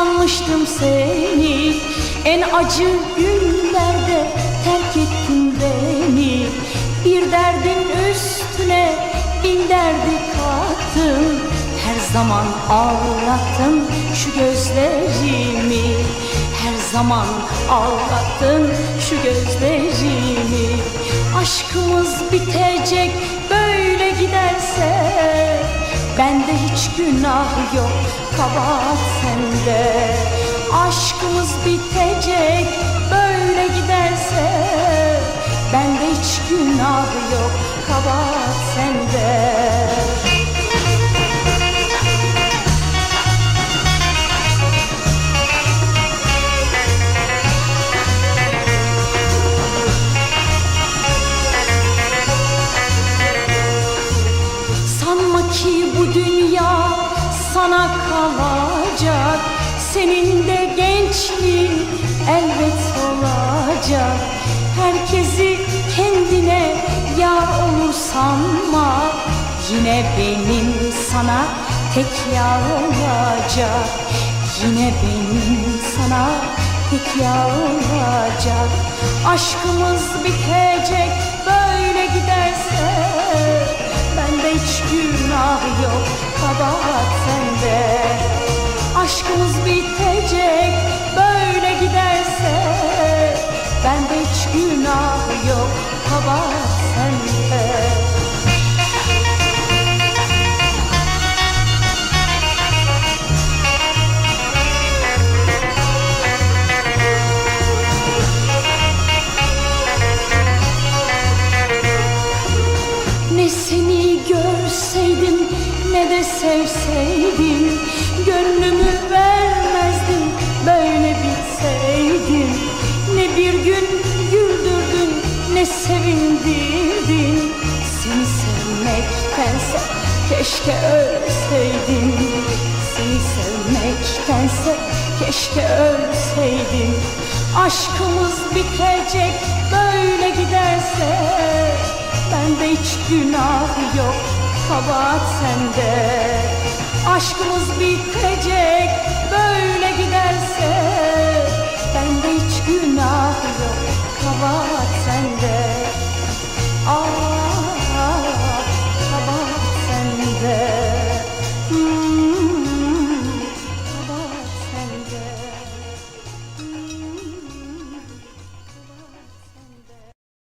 sanmıştım seni. En acı günlerde terk ettin beni. Bir derdin üstüne bin derdi kattın. Her zaman ağlattın şu gözlerimi. Her zaman ağlattın şu gözlerimi. Aşkımız bitecek böyle giderse hiç günah yok kabahat sende. Aşkımız bitecek böyle giderse. Bende hiç günah yok kabahat sende sana kalacak. Senin de gençliğin elbet olacak. Herkesi kendine yar olur sanma Yine benim sana tek yar olacak. Yine benim sana tek yar olacak. Aşkımız bitecek böyle giderse Bende hiç günah yok kabahat günah yok kabahat sende. Ne seni görseydim ne de sevseydim Gönlümü vermezdim böyle bitseydim sevindirdin Seni sevmektense keşke ölseydim Seni sevmektense keşke ölseydim Aşkımız bitecek böyle giderse Bende hiç günah yok kabahat sende. Aşkımız bitecek böyle giderse